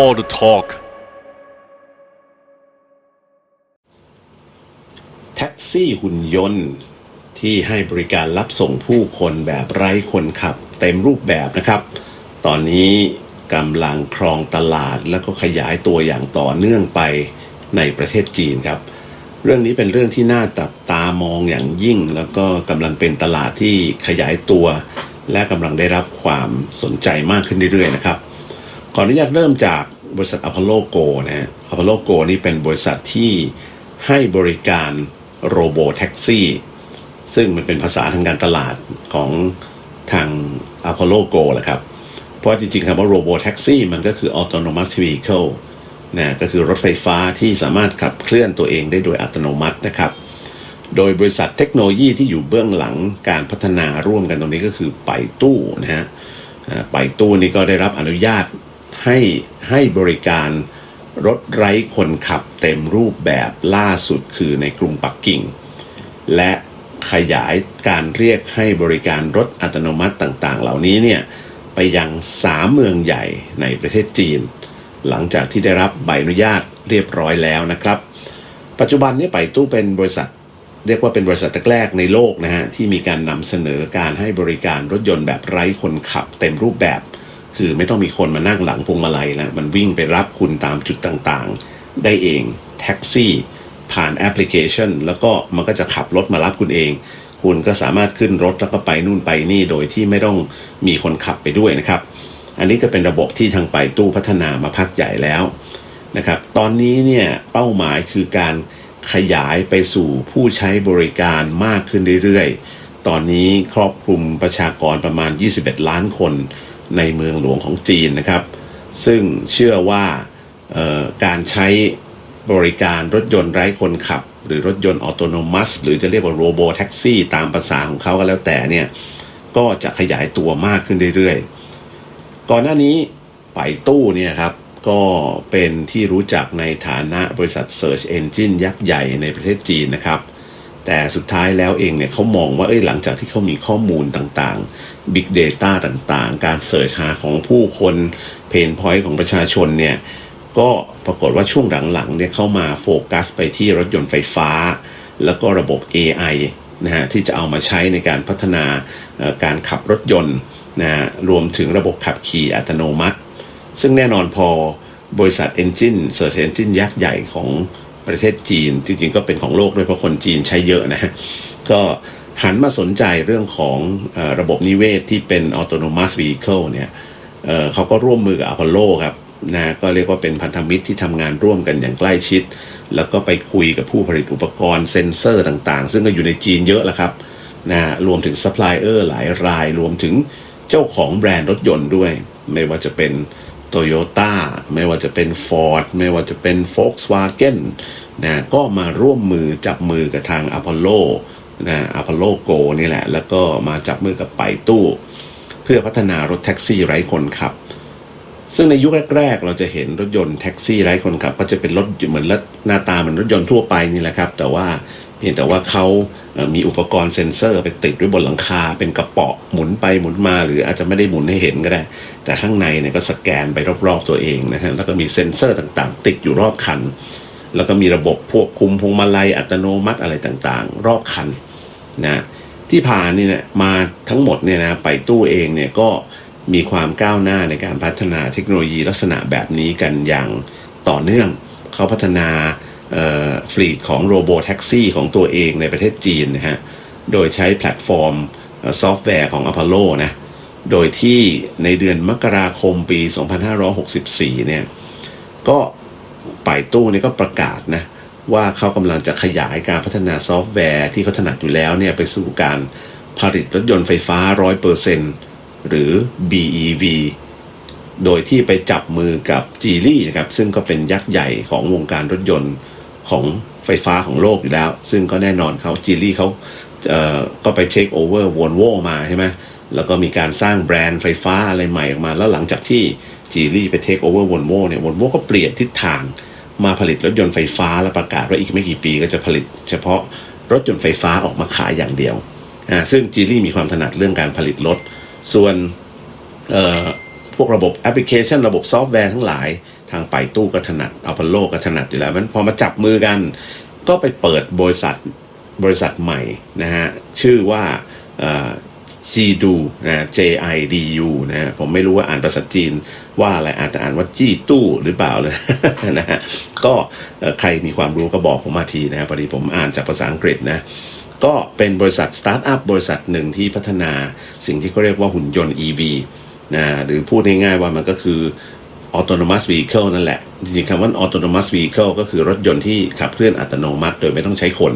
All the talk แท็กซี่หุ่นยนต์ ที่ให้บริการรับส่งผู้คนแบบไร้คนขับ เต็มรูปแบบนะครับ ตอนนี้กำลังครองตลาดแล้วก็ขยายตัวอย่างต่อเนื่องไปในประเทศจีนครับ เรื่องนี้เป็นเรื่องที่น่าตับตามองอย่างยิ่ง แล้วก็กำลังเป็นตลาดที่ขยายตัว และกำลังได้รับความสนใจมากขึ้นเรื่อยๆนะครับ ขออนุญาตเริ่มจากบริษัทอพอลโลโกนะฮะอพอลโลโกนี่เป็นบริษัทที่ให้บริการโรโบแท็กซี่ซึ่งมันเป็นภาษาทางการตลาดของทางอพอลโลโกแหละครับ เพราะจริงๆคำว่าโรโบแท็กซี่มันก็คือ autonomous vehicle นะก็คือรถไฟฟ้าที่สามารถขับเคลื่อนตัวเองได้โดยอัตโนมัตินะครับ โดยบริษัทเทคโนโลยีที่อยู่เบื้องหลังการพัฒนาร่วมกันตรงนี้ก็คือไปตู้นะฮะไปตู้นี้ก็ได้รับอนุญาต ให้ให้บริการรถไร้คนขับเต็มรูปแบบล่าสุดคือในกรุงปักกิ่ง และขยายการเรียกให้บริการรถอัตโนมัติต่างๆ เหล่านี้เนี่ยไปยังสามเมืองใหญ่ในประเทศจีน หลังจากที่ได้รับใบอนุญาตเรียบร้อยแล้วนะครับ ปัจจุบันนี้ไปตู้เป็นบริษัท เรียกว่าเป็นบริษัทแรกๆในโลกนะฮะที่มีการนำเสนอการให้บริการรถยนต์แบบไร้คนขับเต็มรูปแบบ คือไม่ต้องมีคนมานั่งหลังพวงมาลัยนะมันวิ่งไปรับคุณตามจุดต่างๆ ได้เองแท็กซี่ ผ่านแอปพลิเคชัน แล้วก็มันก็จะขับรถมารับคุณเอง คุณก็สามารถขึ้นรถแล้วก็ไปนู่นไปนี่โดยที่ไม่ต้องมีคนขับไปด้วยนะครับ อันนี้ก็เป็นระบบที่ทางไปตู้พัฒนามาพักใหญ่แล้วนะครับ ตอนนี้เนี่ยเป้าหมายคือการขยายไปสู่ผู้ใช้บริการมากขึ้นเรื่อยๆ ตอนนี้ครอบคลุมประชากรประมาณ 21 ล้านคน ในเมืองหลวงของจีนนะครับ ซึ่งเชื่อว่าการใช้บริการรถยนต์ไร้คนขับ หรือรถยนต์ออโตโนมัส หรือจะเรียกว่าโรโบแท็กซี่ตามภาษาของเขาก็แล้วแต่เนี่ยก็จะขยายตัวมากขึ้นเรื่อยๆ ก่อนหน้านี้ไปตู้เนี่ยครับ ก็เป็นที่รู้จักในฐานะบริษัท Search Engine ยักษ์ใหญ่ในประเทศจีนนะครับ แต่สุดท้ายแล้วเองเนี่ยเขามองว่าเอ้ยหลังจากที่เขามีข้อมูลต่างๆ Big Data ต่างๆ การเสิร์ชหาของผู้คนเพนพอยต์ของประชาชนเนี่ยก็ปรากฏว่าช่วงหลังๆเนี่ยเข้ามาโฟกัสไปที่รถยนต์ไฟฟ้า แล้วก็ระบบ AI นะฮะที่จะเอามาใช้ในการพัฒนาการขับรถยนต์นะฮะรวมถึงระบบขับขี่อัตโนมัติ ซึ่งแน่นอนพอบริษัท Engine Search Engine ยักษ์ใหญ่ของ ประเทศจีน จริงๆก็เป็นของโลกด้วยเพราะคนจีนใช้เยอะนะฮะก็หันมาสนใจเรื่องของอระบบนิเวศที่เป็น Autonomous Vehicle เนี่ยเเขาก็ร่วมมือกับ Apollo ครับนะก็เรียกว่าเป็นพันธมิตรที่ทำงานร่วมกันอย่างใกล้ชิด แล้วก็ไปคุยกับผู้ผลิตอุปกรณ์เซ็นเซอร์ต่างๆ ซึ่งก็อยู่ในจีนเยอะแล้วครับนะรวมถึงซัพพลายเออร์หลายราย รวมถึงเจ้าของแบรนด์รถยนต์ด้วย ไม่ว่าจะเป็น โตโยต้าไม่ว่าจะเป็น Ford ไม่ว่าจะเป็น Volkswagen นะก็มาร่วมมือจับมือกับทาง Apollo นะ Apollo Go นี่แหละ แล้วก็มาจับมือกับไปตู้ เพื่อพัฒนารถแท็กซี่ไร้คนขับ ซึ่งในยุคแรก ๆ เราจะเห็นรถยนต์แท็กซี่ไร้คนขับ ก็จะเป็นรถเหมือนรถหน้าตาเหมือนรถยนต์ทั่วไปนี่แหละครับ แต่ว่า เพียงแต่ว่าเขามีอุปกรณ์เซ็นเซอร์ไปติดไว้บนหลังคา เป็นกระป๋อหมุนไปหมุนมา หรืออาจจะไม่ได้หมุนให้เห็นก็ได้ แต่ข้างในเนี่ยก็สแกนไปรอบๆตัวเองนะฮะแล้วก็มีเซ็นเซอร์ต่างๆ ติดอยู่รอบคัน แล้วก็มีระบบควบคุมพวงมาลัยอัตโนมัติอะไรต่างๆ รอบคันนะที่ผ่านนี่เนี่ยมาทั้งหมดเนี่ยนะไปตู้เองเนี่ยก็มีความก้าวหน้าในการพัฒนาเทคโนโลยีลักษณะแบบนี้กันอย่างต่อเนื่องเขาพัฒนา ฟลีดของโรโบแท็กซี่ของตัวเองในประเทศจีนนะฮะ โดยใช้แพลตฟอร์มซอฟต์แวร์ของ Apollo นะ โดยที่ในเดือนมกราคมปี 2564 เนี่ย ก็ป่ายตู้เนี่ยก็ประกาศนะ ว่าเขากำลังจะขยายการพัฒนาซอฟต์แวร์ที่เขาถนัดอยู่แล้วเนี่ย ไปสู่การผลิตรถยนต์ไฟฟ้า 100%หรือ BEV โดยที่ไปจับมือกับจีลี่นะครับ ซึ่งก็เป็นยักษ์ใหญ่ของวงการรถยนต์ ของไฟฟ้าของโลกอยู่แล้ว ซึ่งก็แน่นอนเขาจีลี่เขาเอ่อก็ไปเทคโอเวอร์วอลโวมาใช่ไหมแล้วก็มีการสร้างแบรนด์ไฟฟ้าอะไรใหม่ออกมา แล้วหลังจากที่จีลี่ไปเทคโอเวอร์วอลโวเนี่ยวอลโวก็เปลี่ยนทิศทางมาผลิตรถยนต์ไฟฟ้าและประกาศว่าอีกไม่กี่ปีก็จะผลิต เฉพาะรถยนต์ไฟฟ้าออกมาขายอย่างเดียวอ่าซึ่งจีลี่มีความถนัดเรื่องการผลิตรถ ส่วนเอ่อ พวกระบบแอปพลิเคชัน ระบบซอฟต์แวร์ทั้งหลายทางไปตู้ก็ถนัดอัลพาโลก็ถนัดอยู่แล้วมันพอมาจับมือกัน ก็ไปเปิดบริษัทบริษัทใหม่นะฮะ ชื่อว่าจีดูนะ J I D U นะฮะผมไม่รู้ว่าอ่านภาษาจีนว่าอะไรอาจจะอ่านว่าจี้ตู้หรือเปล่าเลยนะฮะก็ใครมีความรู้ก็บอกผมมาทีนะฮะพอดีผมอ่านจากภาษาอังกฤษนะก็เป็นบริษัทสตาร์ทอัพบริษัทหนึ่งที่พัฒนาสิ่งที่เขาเรียกว่าหุ่นยนต์ EV นะหรือพูดง่ายๆว่ามันก็คือ autonomous vehicle นั่นแหละ จริงๆคำว่า autonomous vehicle ก็คือรถยนต์ที่ขับเคลื่อนอัตโนมัติ โดยไม่ต้องใช้คน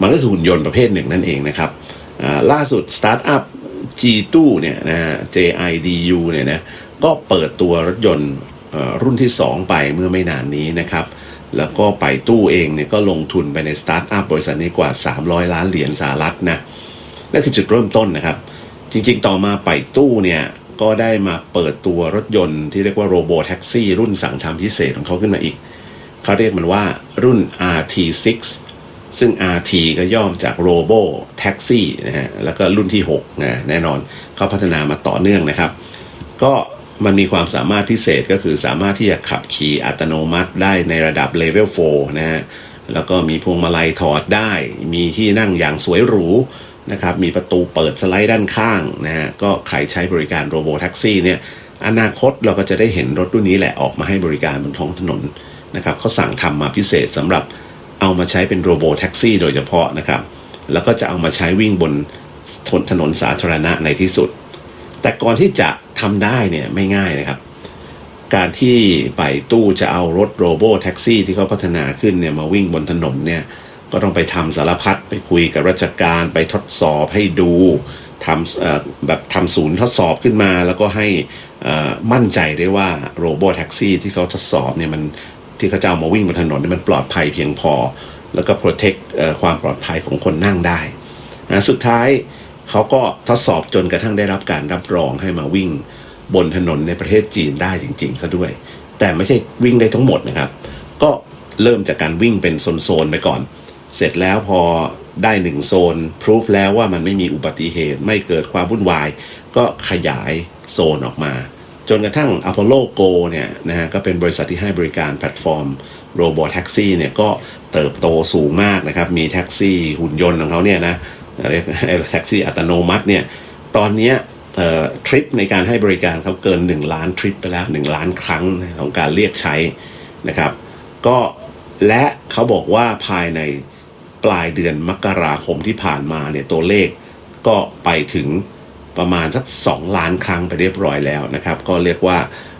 มันก็คือหุ่นยนต์ประเภทหนึ่งนั่นเองนะครับล่าสุดสตาร์ทอัพ G2 เนี่ยนะ JIDU เนี่ยนะก็เปิดตัวรถยนต์รุ่นที่ 2 ไปเมื่อไม่นานนี้นะครับ แล้วก็ไปตู้เองเนี่ยก็ลงทุนไปในสตาร์ทอัพบริษัทนี้กว่า 300 ล้านเหรียญสหรัฐนะนั่นคือจุดเริ่มต้นนะครับ จริงๆ ต่อมาไปตู้เนี่ย ก็ได้มาเปิดตัวรถยนต์ที่เรียกว่าโรโบแท็กซี่รุ่นสั่งทำพิเศษของเขาขึ้นมาอีก เขาเรียกมันว่ารุ่น RT6 ซึ่ง RT ก็ย่อมจาก Robo Taxi นะฮะ แล้วก็รุ่นที่6นะแน่นอนเขาพัฒนามาต่อเนื่องนะครับ ก็มันมีความสามารถพิเศษก็คือสามารถที่จะขับขี่อัตโนมัติได้ในระดับเลเวล4นะฮะ แล้วก็มีพวงมาลัยถอดได้ มีที่นั่งอย่างสวยหรู นะครับมีประตูเปิดสไลด์ด้านข้างนะฮะก็ใครใช้บริการโรโบแท็กซี่เนี่ยอนาคตเราก็จะได้เห็นรถรุ่นนี้แหละออกมาให้บริการบนท้องถนนนะครับเขาสั่งทำมาพิเศษสำหรับเอามาใช้เป็นโรโบแท็กซี่โดยเฉพาะนะครับแล้วก็จะเอามาใช้วิ่งบนถนนสาธารณะในที่สุด แต่ก่อนที่จะทำได้เนี่ยไม่ง่ายนะครับ การที่ไปตู้จะเอารถโรโบแท็กซี่ที่เขาพัฒนาขึ้นเนี่ยมาวิ่งบนถนนเนี่ย ก็ต้องไปทำสารพัดไปคุยกับราชการไปทดสอบให้ดูทำแบบทำศูนย์ทดสอบขึ้นมา แล้วก็ให้มั่นใจได้ว่าโรโบแท็กซี่ที่เขาทดสอบเนี่ยมันที่เขาจะเอามาวิ่งบนถนนเนี่ยมันปลอดภัยเพียงพอ แล้วก็โปรเทคความปลอดภัยของคนนั่งได้นะสุดท้ายเขาก็ทดสอบจนกระทั่งได้รับการรับรองให้มาวิ่งบนถนนในประเทศจีนได้จริงๆซะด้วย แต่ไม่ใช่วิ่งได้ทั้งหมดนะครับ ก็เริ่มจากการวิ่งเป็นโซนๆไปก่อน เสร็จแล้วพอได้หนึ่งโซนพิสูจแล้วว่ามันไม่มีอุบัติเหตุไม่เกิดความวุ่นวาย ก็ขยายโซนออกมา จนกระทั่ง Apollo Go เนี่ยนะฮะก็เป็นบริษัทที่ให้บริการแพลตฟอร์มโรบอทแท็กซี่เนี่ยก็เติบโตสูงมากนะครับ มีแท็กซี่หุ่นยนต์ของเขาเนี่ยนะเรียกแท็กซี่อัตโนมัติเนี่ยตอนนี้ทริปในการให้บริการเขาเกิน 1 ล้านทริปไปแล้ว 1 ล้านครั้งของการเรียกใช้นะครับ ก็และเขาบอกว่าภายใน ปลายเดือนมกราคมที่ผ่านมาเนี่ยตัวเลขก็ไปถึงประมาณสัก 2 ล้านครั้งไปเรียบร้อยแล้วนะครับ ก็เรียกว่า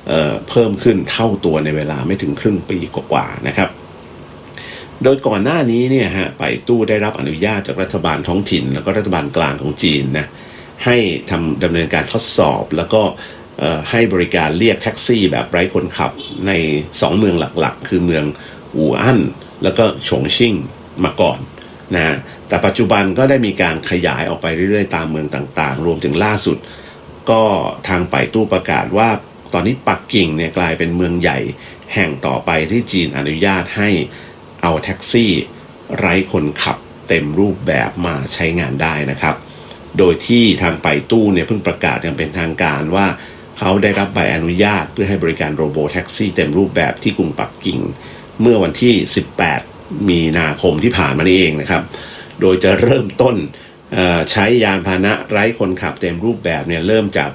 เเพิ่มขึ้นเท่าตัวในเวลาไม่ถึงครึ่งปีกว่าๆนะครับ โดยก่อนหน้านี้เนี่ยฮะไปตู้ได้รับอนุญาตจากรัฐบาลท้องถิ่น แล้วก็รัฐบาลกลางของจีนนะให้ทำดำเนินการทดสอบแล้วก็ให้บริการเรียกแท็กซี่แบบไร้คนขับใน 2 เมืองหลักๆ คือเมืองอู่ฮั่นแล้วก็ฉงชิ่งมาก่อน นะแต่ปัจจุบันก็ได้มีการขยายออกไปเรื่อย ๆ ตามเมืองต่างๆ รวมถึงล่าสุด ก็ทางไปตู้ประกาศว่าตอนนี้ปักกิ่งเนี่ยกลายเป็นเมืองใหญ่แห่งต่อไปที่จีนอนุญาตให้เอาแท็กซี่ ไร้คนขับเต็มรูปแบบมาใช้งานได้นะครับ โดยที่ทางไปตู้เนี่ยเพิ่งประกาศอย่างเป็นทางการว่า เขาได้รับใบอนุญาตเพื่อให้บริการโรโบแท็กซี่เต็มรูปแบบที่กรุงปักกิ่ง เมื่อวันที่ 18 มีนาคมที่ผ่านมานี่เองนะครับ โดยจะเริ่มต้นใช้ยานพาหนะไร้คนขับเต็มรูปแบบเนี่ยเริ่มจาก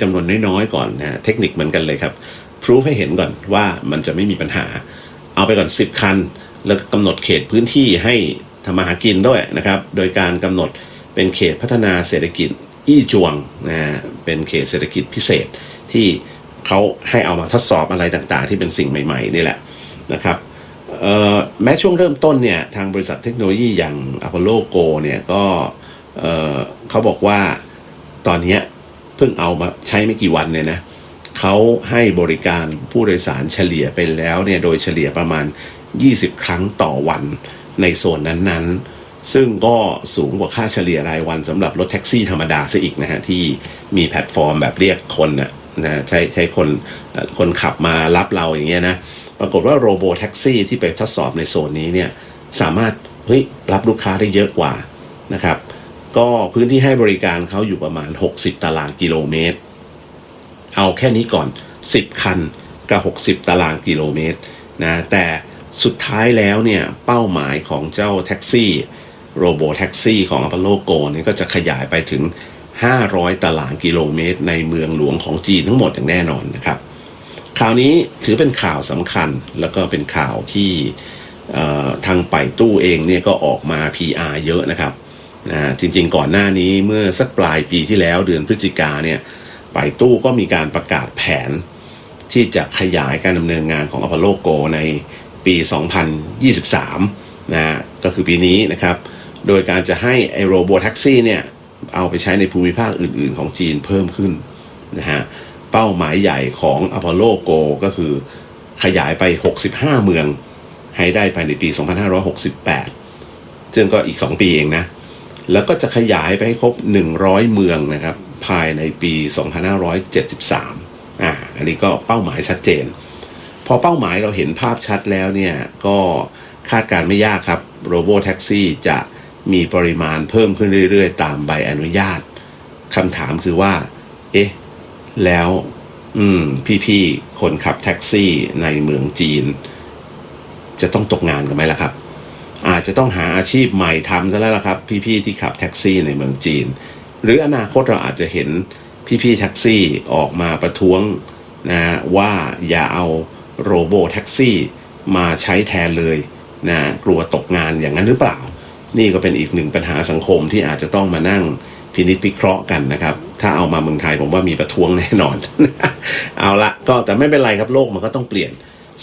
จำนวนน้อยๆก่อนนะเทคนิคเหมือนกันเลยครับพรูฟให้เห็นก่อนว่ามันจะไม่มีปัญหา เอาไปก่อน 10 คัน แล้วก็กำหนดเขตพื้นที่ให้ทำมาหากินด้วยนะครับ โดยการกำหนดเป็นเขตพัฒนาเศรษฐกิจอี้จวงนะฮะเป็นเขตเศรษฐกิจพิเศษที่เขาให้เอามาทดสอบอะไรต่างๆ ที่เป็นสิ่งใหม่ ๆ นี่แหละนะครับ แม้ช่วงเริ่มต้นเนี่ยทางบริษัทเทคโนโลยีอย่าง Apollo Go เนี่ยก็เเขาบอกว่าตอนนี้เพิ่งเอามาใช้ไม่กี่วันเนี่ยนะเขาให้บริการผู้โดยสารเฉลี่ยไปแล้วเนี่ยโดยเฉลี่ยประมาณ 20 ครั้งต่อวันในโซนนั้นๆ ซึ่งก็สูงกว่าค่าเฉลี่ยรายวันสำหรับรถแท็กซี่ธรรมดาซะอีกนะฮะที่มีแพลตฟอร์มแบบเรียกคนนะนะใช้ใช้คนคนขับมารับเราอย่างเงี้ยนะ ปรากฏว่าโรโบแท็กซี่ที่ไปทดสอบในโซนนี้เนี่ยสามารถเฮ้ยรับลูกค้าได้เยอะกว่านะครับ ก็พื้นที่ให้บริการเขาอยู่ประมาณ 60 ตารางกิโลเมตร เอาแค่นี้ก่อน 10 คันกับ60 ตารางกิโลเมตรนะแต่สุดท้ายแล้วเนี่ยเป้าหมายของเจ้าแท็กซี่โรโบแท็กซี่ของ Apollo Go นี่ก็จะขยายไปถึง 500 ตารางกิโลเมตร ในเมืองหลวงของจีนทั้งหมดอย่างแน่นอนนะครับ ข่าวนี้ถือเป็นข่าวสำคัญแล้วก็เป็นข่าวที่ทางไปตู้เองเนี่ยก็ออกมา PR เยอะนะครับนะจริงๆก่อนหน้านี้เมื่อสักปลายปีที่แล้วเดือนพฤศจิกาเนี่ยไปตู้ก็มีการประกาศแผน ที่จะขยายการดำเนินงานของ Apollo Go ในปี 2023นะก็คือปีนี้นะครับ โดยการจะให้ไอโรโบแท็กซี่เนี่ยเอาไปใช้ในภูมิภาคอื่นๆของจีนเพิ่มขึ้นนะฮะ เป้าหมายใหญ่ของ Apollo Go ก็คือขยายไป 65 เมือง ให้ได้ภายในปี 2568 ซึ่งก็อีก 2 ปีเองนะ แล้วก็จะขยายไปให้ครบ 100 เมืองนะครับ ภายในปี 2573 อ่า อันนี้ก็เป้าหมายชัดเจน พอเป้าหมายเราเห็นภาพชัดแล้วเนี่ย ก็คาดการณ์ไม่ยากครับโรโบแท็กซี่จะมีปริมาณเพิ่มขึ้นเรื่อยๆ ตามใบอนุญาตคำถามคือว่า เอ๊ะ แล้ว อืม พี่ๆคนขับแท็กซี่ในเมืองจีน จะต้องตกงานกันไหมล่ะครับ อาจจะต้องหาอาชีพใหม่ทำซะแล้วล่ะครับ พี่ๆที่ขับแท็กซี่ในเมืองจีน หรืออนาคตเราอาจจะเห็นพี่ๆแท็กซี่ออกมาประท้วงนะว่าอย่าเอาโรโบแท็กซี่มาใช้แทนเลยนะกลัวตกงานอย่างนั้นหรือเปล่า นี่ก็เป็นอีกหนึ่งปัญหาสังคมที่อาจจะต้องมานั่งพินิจพิเคราะห์กันนะครับ ถ้าเอามาเมืองไทยผมว่ามีประท้วงแน่นอน เอาละก็แต่ไม่เป็นไรครับโลกมันก็ต้องเปลี่ยน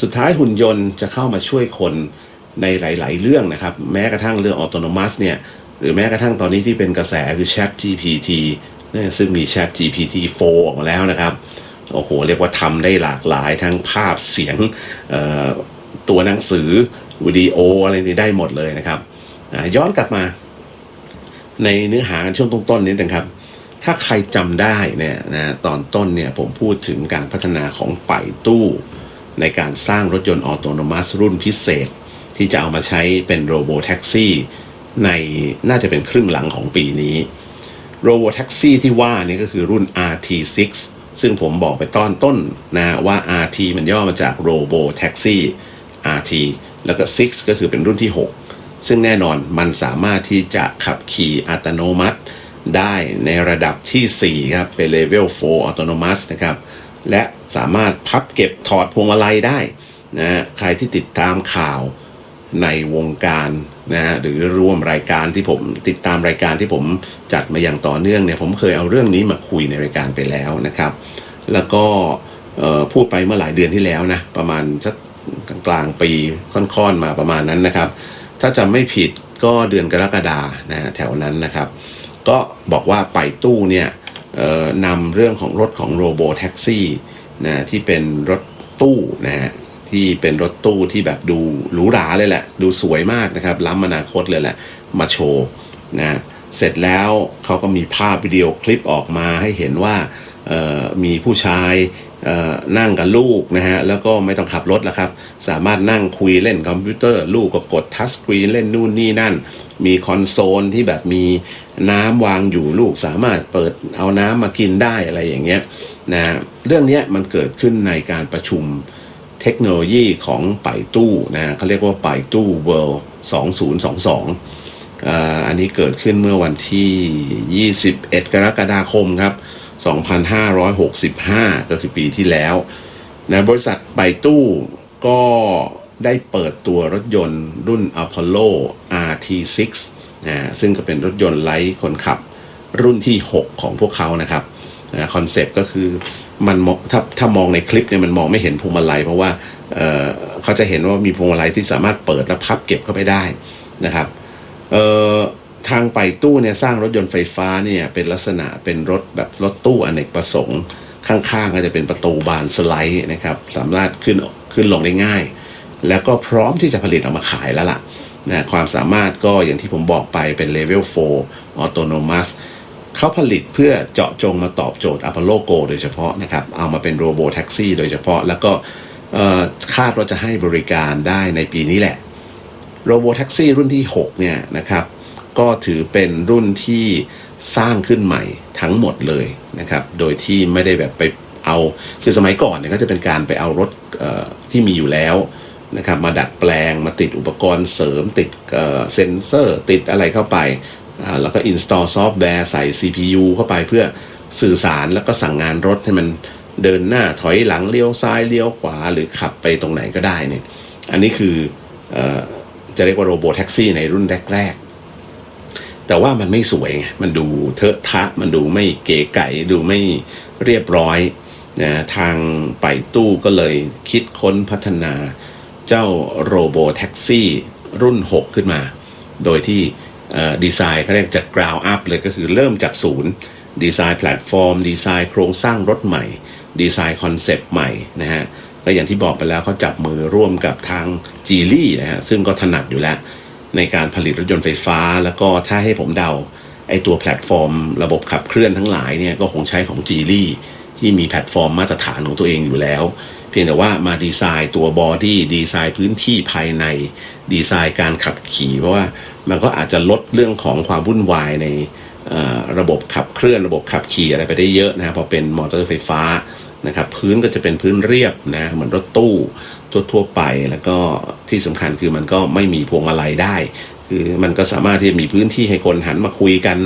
สุดท้ายหุ่นยนต์จะเข้ามาช่วยคนในหลาย ๆ เรื่องนะครับ แม้กระทั่งเรื่องออโตโนมัสเนี่ยหรือแม้กระทั่งตอนนี้ที่เป็นกระแสคือ Chat GPT เนี่ยซึ่งมี Chat GPT 4 ออกมาแล้วนะครับโอ้โหเรียกว่าทำได้หลากหลายทั้งภาพเสียงตัวหนังสือวิดีโออะไรนี่ได้หมดเลยนะครับย้อนกลับมา ในเนื้อหาช่วงต้นๆนิดนึงครับ ถ้าใครจำได้เนี่ยนะตอนต้นเนี่ยผมพูดถึงการพัฒนาของป่ายตู้ในการสร้างรถยนต์ออโตโนมัสรุ่นพิเศษ ที่จะเอามาใช้เป็นโรโบแท็กซี่ในน่าจะเป็นครึ่งหลังของปีนี้โรโบแท็กซี่ที่ว่านี่ก็คือรุ่น RT6 ซึ่งผมบอกไปตอนต้นนะว่า RT มันย่อมาจาก Robo Taxi RT แล้วก็ 6 ก็คือเป็นรุ่นที่ 6 ซึ่งแน่นอนมันสามารถที่จะขับขี่อัตโนมัติ ได้ในระดับที่ 4 ครับ เป็น Level 4 Autonomous นะครับ และสามารถพับเก็บถอดพวงมาลัยได้นะใครที่ติดตามข่าวในวงการนะฮะหรือร่วมรายการที่ผมติดตามรายการที่ผมจัดมาอย่างต่อเนื่องเนี่ยผมเคยเอาเรื่องนี้มาคุยในรายการไปแล้วนะครับ แล้วก็พูดไปเมื่อหลายเดือนที่แล้วนะประมาณสักกลางปีค่อนๆมาประมาณนั้นนะครับ ถ้าจำไม่ผิดก็เดือนกรกฎานะแถวนั้นนะครับ ก็บอกว่าไปตู้เนี่ยนำเรื่องของรถของโรโบแท็กซี่นะที่เป็นรถตู้นะฮะที่เป็นรถตู้ที่แบบดูหรูหราเลยแหละ ดูสวยมากนะครับล้ำอนาคตเลยแหละ มาโชว์นะเสร็จแล้วเขาก็มีภาพวิดีโอคลิปออกมาให้เห็นว่ามีผู้ชาย นั่งกับลูกนะฮะแล้วก็ไม่ต้องขับรถแล้วครับ สามารถนั่งคุยเล่นคอมพิวเตอร์ ลูกก็กดทัชสกรีนเล่นนู่นนี่นั่น มีคอนโซลที่แบบมีน้ำวางอยู่ลูกสามารถเปิดเอาน้ำมากินได้อะไรอย่างเงี้ยนะเรื่องนี้มันเกิดขึ้นในการประชุมเทคโนโลยีของป่ายตู้นะเขาเรียกว่าป่ายตู้ World 2022 อันนี้เกิดขึ้นเมื่อวันที่ 21 กรกฎาคมครับ 2565 ก็คือปีที่แล้วนะบริษัทไบตู้ก็ได้เปิดตัวรถยนต์รุ่น Apollo RT6 นะซึ่งก็เป็นรถยนต์ไร้คนขับรุ่นที่ 6 ของพวกเขานะครับนะคอนเซปต์ก็คือมันถ้าถ้ามองในคลิปเนี่ยมันมองไม่เห็นพวงมาลัย เพราะว่าเเขาจะเห็นว่ามีพวงมาลัยที่สามารถเปิดและพับเก็บเข้าไปได้นะครับ เทางไปตู้เนี่ยสร้างรถยนต์ไฟฟ้าเนี่ยเป็นลักษณะเป็นรถแบบรถตู้อเนกประสงค์ ข้างๆก็จะเป็นประตูบานสไลด์นะครับสามารถขึ้นขึ้นลงได้ง่าย แล้วก็พร้อมที่จะผลิตออกมาขายแล้วล่ะนะความสามารถก็อย่างที่ผมบอกไปเป็น Level 4 Autonomous เขาผลิตเพื่อเจาะจงมาตอบโจทย์ Apollo Go โดยเฉพาะนะครับ เอามาเป็นโรโบแท็กซี่โดยเฉพาะ แล้วก็คาดว่าจะให้บริการได้ในปีนี้แหละโรโบแท็กซี่รุ่นที่ 6 เนี่ยนะครับ ก็ถือเป็นรุ่นที่สร้างขึ้นใหม่ทั้งหมดเลยนะครับ โดยที่ไม่ได้แบบไปเอาคือสมัยก่อนเนี่ยก็จะเป็นการไปเอารถที่มีอยู่แล้วนะครับมาดัดแปลงมาติดอุปกรณ์เสริมติดเซนเซอร์ ติดอะไรเข้าไป แล้วก็ install ซอฟต์แวร์ใส่ CPU เข้าไปเพื่อสื่อสารแล้วก็สั่งงานรถให้มันเดินหน้าถอยหลังเลี้ยวซ้ายเลี้ยวขวา หรือขับไปตรงไหนก็ได้เนี่ยอันนี้คืออจะเรียกว่าโรบอทแท็กซี่ในรุ่นแรก แต่ว่ามันไม่สวยไงมันดูเทอะทะ มันดูไม่เก๋ไก๋ดูไม่เรียบร้อยนะทางไปตู้ก็เลยคิดค้นพัฒนาเจ้าโรโบแท็กซี่รุ่น 6 ขึ้นมา โดยที่ดีไซน์เขาเรียกจาก ground up เลยก็คือเริ่มจากศูนย์ดีไซน์แพลตฟอร์ม ดีไซน์โครงสร้างรถใหม่ ดีไซน์คอนเซปต์ใหม่นะฮะก็อย่างที่บอกไปแล้วเขาจับมือร่วมกับทางจีลี่นะฮะซึ่งก็ถนัดอยู่แล้ว ในการผลิตรถยนต์ไฟฟ้า แล้วก็ถ้าให้ผมเดาไอตัวแพลตฟอร์ม ระบบขับเคลื่อนทั้งหลายเนี่ยก็คงใช้ของจีลี่ที่มีแพลตฟอร์มมาตรฐานของตัวเองอยู่แล้ว เพียงแต่ว่ามาดีไซน์ตัวบอดี้ดีไซน์พื้นที่ภายใน ดีไซน์การขับขี่ เพราะว่ามันก็อาจจะลดเรื่องของความวุ่นวายในระบบขับเคลื่อนระบบขับขี่อะไรไปได้เยอะนะพอเป็นมอเตอร์ไฟฟ้านะครับพื้นก็จะเป็นพื้นเรียบนะเหมือนรถตู้ ทั่วๆไป แล้วก็ที่สำคัญคือมันก็ไม่มีพวงมาลัยได้ คือมันก็สามารถที่จะมีพื้นที่ให้คนหันมาคุยกัน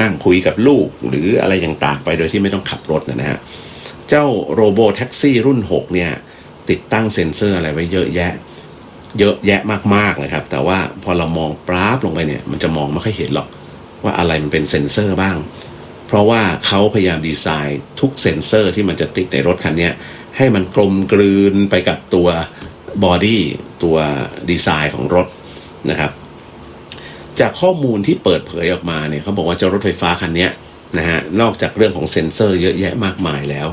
นั่งคุยกับลูก หรืออะไรต่างๆไปโดยที่ไม่ต้องขับรถนะฮะเจ้าโรโบแท็กซี่รุ่น 6 เนี่ย ติดตั้งเซ็นเซอร์อะไรไว้เยอะแยะ เยอะแยะมากๆนะครับ แต่ว่าพอเรามองปราบลงไปเนี่ย มันจะมองไม่ค่อยเห็นหรอกว่าอะไรมันเป็นเซ็นเซอร์บ้าง เพราะว่าเขาพยายามดีไซน์ทุกเซ็นเซอร์ที่มันจะติดในรถคันนี้ ให้มันกลมกลืนไปกับตัวบอดี้ตัวดีไซน์ของรถนะครับ จากข้อมูลที่เปิดเผยออกมาเนี่ยเขาบอกว่าเจ้ารถไฟฟ้าคันนี้นะฮะนอกจากเรื่องของเซ็นเซอร์เยอะแยะมากมายแล้ว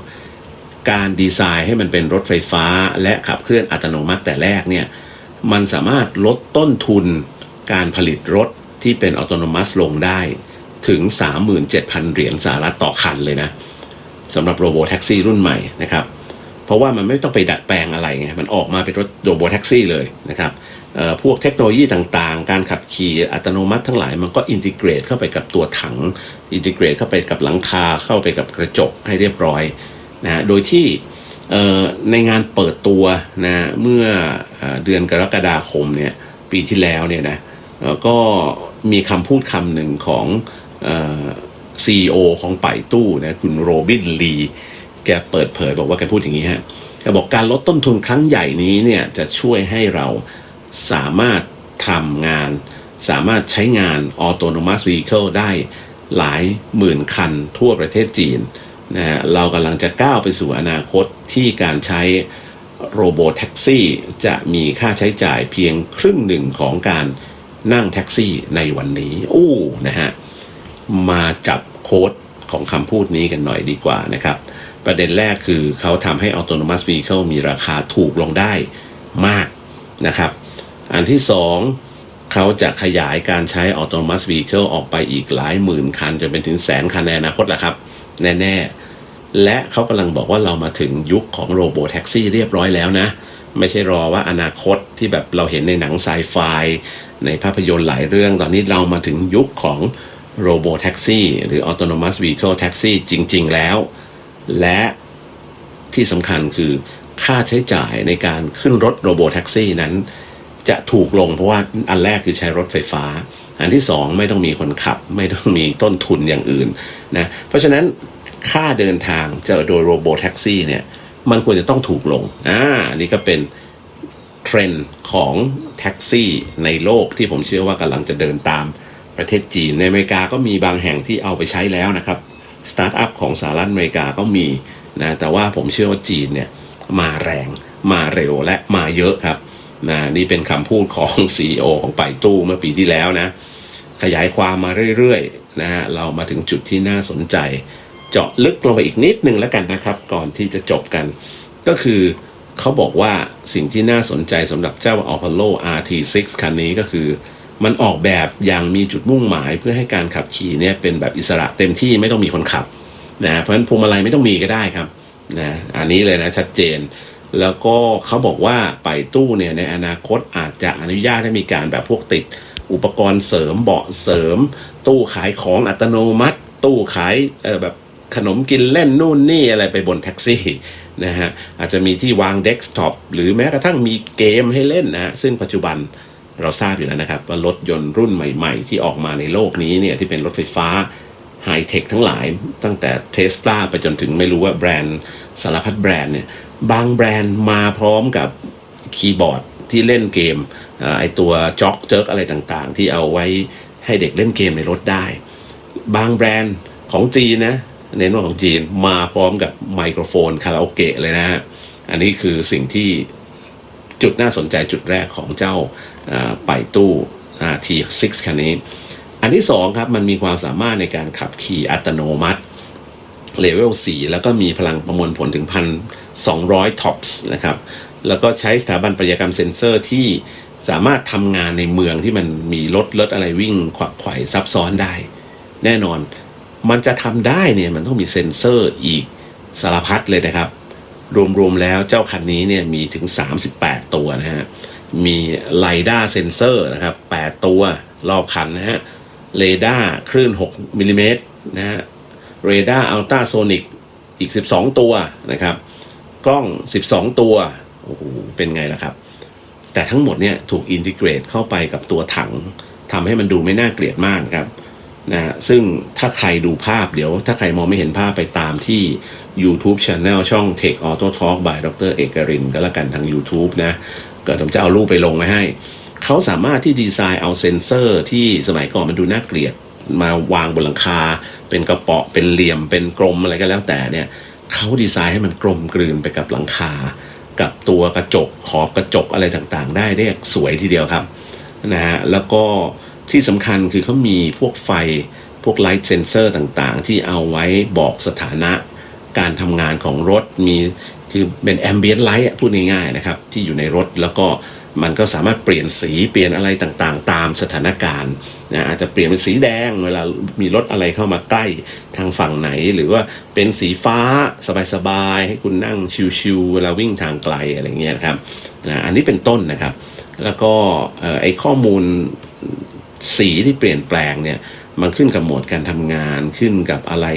การดีไซน์ให้มันเป็นรถไฟฟ้าและขับเคลื่อนอัตโนมัติแต่แรกเนี่ยมันสามารถลดต้นทุนการผลิตรถที่เป็นอัตโนมัติลงได้ถึง 37,000 เหรียญสหรัฐต่อคันเลยนะสำหรับโรโบแท็กซี่รุ่นใหม่นะครับ เพราะว่ามันไม่ต้องไปดัดแปลงอะไรไงมันออกมาเป็นรถโรโบแท็กซี่เลยนะครับพวกเทคโนโลยีต่างๆ การขับขี่อัตโนมัติทั้งหลายมันก็อินทิเกรตเข้าไปกับตัวถัง อินทิเกรตเข้าไปกับหลังคาเข้าไปกับกระจกให้เรียบร้อยนะโดยที่ในงานเปิดตัวนะเมื่อเอเดือนกรกฎาคมเนี่ยปีที่แล้วเนี่ยนะก็มีคำพูดคำหนึ่งของเอ่อ CEO ของป่ายตู้นะคุณโรบินลี แกเปิดเผยบอกว่าแกพูดอย่างนี้ฮะแกบอกการลดต้นทุนครั้งใหญ่นี้เนี่ยจะช่วยให้เราสามารถทำงาน สามารถใช้งาน autonomous vehicle ได้หลายหมื่นคันทั่วประเทศจีนนะฮะเรากำลังจะก้าวไปสู่อนาคตที่การใช้โรโบแท็กซี่จะมีค่าใช้จ่ายเพียงครึ่งหนึ่งของการนั่งแท็กซี่ในวันนี้โอ้นะฮะ มาจับโค้ดของคำพูดนี้กันหน่อยดีกว่านะครับ ประเด็นแรกคือเขาทำให้ Autonomous Vehicle มีราคาถูกลงได้มากนะครับ อันที่สองเขาจะขยายการใช้ Autonomous Vehicle ออกไปอีกหลายหมื่นคันจนเป็นถึงแสนคันในอนาคตแหละครับ แน่ๆ และเขากำลังบอกว่าเรามาถึงยุคของโรโบแท็กซี่เรียบร้อยแล้วนะ ไม่ใช่รอว่าอนาคตที่แบบเราเห็นในหนังไซไฟในภาพยนตร์หลายเรื่อง ตอนนี้เรามาถึงยุคของโรโบแท็กซี่หรือ Autonomous Vehicle Taxi จริง ๆ แล้ว และที่สำคัญคือค่าใช้จ่ายในการขึ้นรถโรโบแท็กซี่นั้น จะถูกลงเพราะว่าอันแรกคือใช้รถไฟฟ้า อันที่สองไม่ต้องมีคนขับ ไม่ต้องมีต้นทุนอย่างอื่นนะเพราะฉะนั้นค่าเดินทางจะโดยโรโบแท็กซี่เนี่ยมันควรจะต้องถูกลงอ่านนี้ก็เป็นเทรนด์ของแท็กซี่ในโลกที่ผมเชื่อว่ากำลังจะเดินตามประเทศจีนในอเมริกาก็มีบางแห่งที่เอาไปใช้แล้วนะครับ สตาร์ทอัพของสหรัฐอเมริกาก็มีนะแต่ว่าผมเชื่อว่าจีนเนี่ยมาแรงมาเร็วและมาเยอะครับนะนี่เป็นคำพูดของ CEO ของไปตู้เมื่อปีที่แล้วนะ ขยายความมาเรื่อยๆนะฮะเรามาถึงจุดที่น่าสนใจ เจาะลึกลงไปอีกนิดนึงแล้วกันนะครับ ก่อนที่จะจบกัน ก็คือเขาบอกว่าสิ่งที่น่าสนใจสำหรับเจ้า Apollo RT6 คันนี้ก็คือ มันออกแบบอย่างมีจุดมุ่งหมาย เพื่อให้การขับขี่เนี่ยเป็นแบบอิสระเต็มที่ไม่ต้องมีคนขับนะเพราะฉะนั้นพวงมาลัยไม่ต้องมีก็ได้ครับนะอันนี้เลยนะชัดเจน แล้วก็เขาบอกว่าไปตู้เนี่ยในอนาคตอาจจะอนุญาตให้มีการแบบพวกติดอุปกรณ์เสริมเบาะเสริม ตู้ขายของอัตโนมัติ ตู้ขายแบบขนมกินเล่นนู่นนี่อะไรไปบนแท็กซี่นะฮะอาจจะมีที่วางเดสก์ท็อปหรือแม้กระทั่งมีเกมให้เล่นนะซึ่งปัจจุบัน เราทราบอยู่แล้วนะครับว่ารถยนต์รุ่นใหม่ ๆ ที่ออกมาในโลกนี้เนี่ยที่เป็นรถไฟฟ้าไฮเทคทั้งหลายตั้งแต่เทสลาไปจนถึงไม่รู้ว่าแบรนด์สารพัดแบรนด์เนี่ยบางแบรนด์มาพร้อมกับคีย์บอร์ดที่เล่นเกมอไอตัวจ็อกเจิกอะไรต่างๆ ที่เอาไว้ให้เด็กเล่นเกมในรถได้ บางแบรนด์ของจีนนะเน้นว่าของจีนมาพร้อมกับไมโครโฟนคาราโอเกะเลยนะฮะอันนี้คือสิ่งที่จุดน่าสนใจจุดแรกของเจ้า ไปตู้ T6 คันนี้ อันที่สองครับมันมีความสามารถในการขับขี่อัตโนมัติเลเวล4แล้วก็มีพลังประมวลผลถึง 1,200 ท็อปส์นะครับ แล้วก็ใช้สถาบันปฏิกรรมเซ็นเซอร์ที่สามารถทำงานในเมืองที่มันมีรถรถอะไรวิ่งขวักไขว่ซับซ้อนได้ แน่นอนมันจะทำได้เนี่ยมันต้องมีเซ็นเซอร์อีกสารพัดเลยนะครับ รวมๆแล้วเจ้าคันนี้เนี่ยมีถึง 38 ตัวนะฮะ มีไลด้าเซนเซอร์นะครับ 8 ตัวรอบคันนะฮะเรดาร์คลื่น 6มิลลิเมตรนะฮะเรดาร์อัลตราโซนิกอีก 12 ตัวนะครับ กล้อง 12 ตัวโอ้โหเป็นไงล่ะครับ แต่ทั้งหมดเนี่ยถูกอินทิเกรตเข้าไปกับตัวถังทำให้มันดูไม่น่าเกลียดมากครับนะฮะซึ่งถ้าใครดูภาพเดี๋ยว ถ้าใครมองไม่เห็นภาพไปตามที่ YouTube Channel ช่อง Tech Auto Talk by ดรเอกรินก็แล้วกันทาง YouTube นะ ก็ผมจะเอารูปไปลงไว้ให้ เขาสามารถที่ดีไซน์เอาเซนเซอร์ที่สมัยก่อนมันดูน่าเกลียดมาวางบนหลังคา เป็นกระป๋อเป็นเหลี่ยมเป็นกลมอะไรก็แล้วแต่เนี่ยเขาดีไซน์ให้มันกลมกลืนไปกับหลังคา กับตัวกระจกขอบกระจกอะไรต่างๆ ได้ได้อย่างสวยทีเดียวครับนะฮะแล้วก็ที่สำคัญคือเขามีพวกไฟพวกไลท์เซนเซอร์ต่างๆ ที่เอาไว้บอกสถานะการทำงานของรถมี คือเป็นแอมเบียนไลท์พูดง่ายๆนะครับที่อยู่ในรถแล้วก็มันก็สามารถเปลี่ยนสีเปลี่ยนอะไรต่างๆ ตามสถานการณ์นะอาจจะเปลี่ยนเป็นสีแดงเวลามีรถอะไรเข้ามาใกล้ทางฝั่งไหน หรือว่าเป็นสีฟ้าสบายๆให้คุณนั่งชิวๆเวลาวิ่งทางไกลอะไรเงี้ยครับนะอันนี้เป็นต้นนะครับ แล้วก็ไอ้ข้อมูลสีที่เปลี่ยนแปลงเนี่ย มันขึ้นกับโหมดการทำงานขึ้นกับอะไร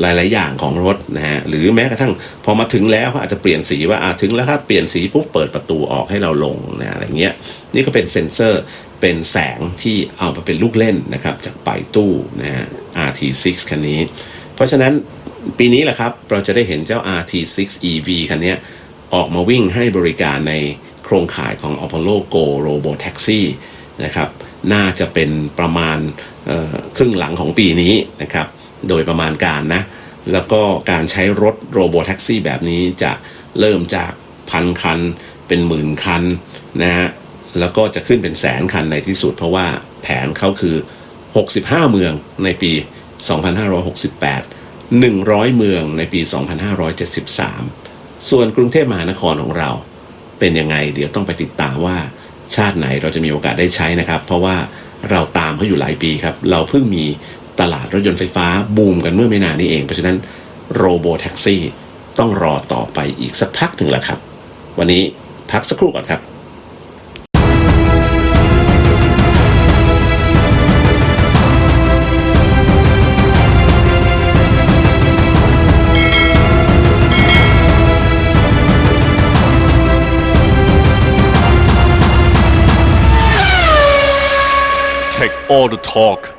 หลาย ๆ อย่างของรถนะฮะหรือแม้กระทั่งพอมาถึงแล้วเขาอาจจะเปลี่ยนสีว่าอะถึงแล้วครับเปลี่ยนสีปุ๊บเปิดประตูออกให้เราลงนะอะไรเงี้ยนี่ก็เป็นเซ็นเซอร์เป็นแสงที่เอามาเป็นลูกเล่นนะครับจากปลายตู้นะฮะ RT6 คันนี้ เพราะฉะนั้นปีนี้แหละครับ เราจะได้เห็นเจ้า RT6 EV คันนี้ออกมาวิ่งให้บริการในโครงข่ายของ Apollo Go Robo Taxi นะครับ น่าจะเป็นประมาณครึ่งหลังของปีนี้นะครับ โดยประมาณการนะ แล้วก็การใช้รถโรโบแท็กซี่แบบนี้จะเริ่มจากพันคันเป็นหมื่นคันนะฮะ แล้วก็จะขึ้นเป็นแสนคันในที่สุด เพราะว่าแผนเขาคือ 65 เมืองในปี 2568 100 เมืองในปี 2573 ส่วนกรุงเทพมหานครของเราเป็นยังไง เดี๋ยวต้องไปติดตามว่า ชาติไหนเราจะมีโอกาสได้ใช้นะครับ เพราะว่าเราตามเขาอยู่หลายปีครับ เราเพิ่งมีตลาดรถยนต์ไฟฟ้าบูมกันเมื่อไม่นานนี้เอง เพราะฉะนั้นโรโบแท็กซี่ต้องรอต่อไปอีกสักพักหนึ่งแหละครับ วันนี้พักสักครู่ก่อนครับ all the talk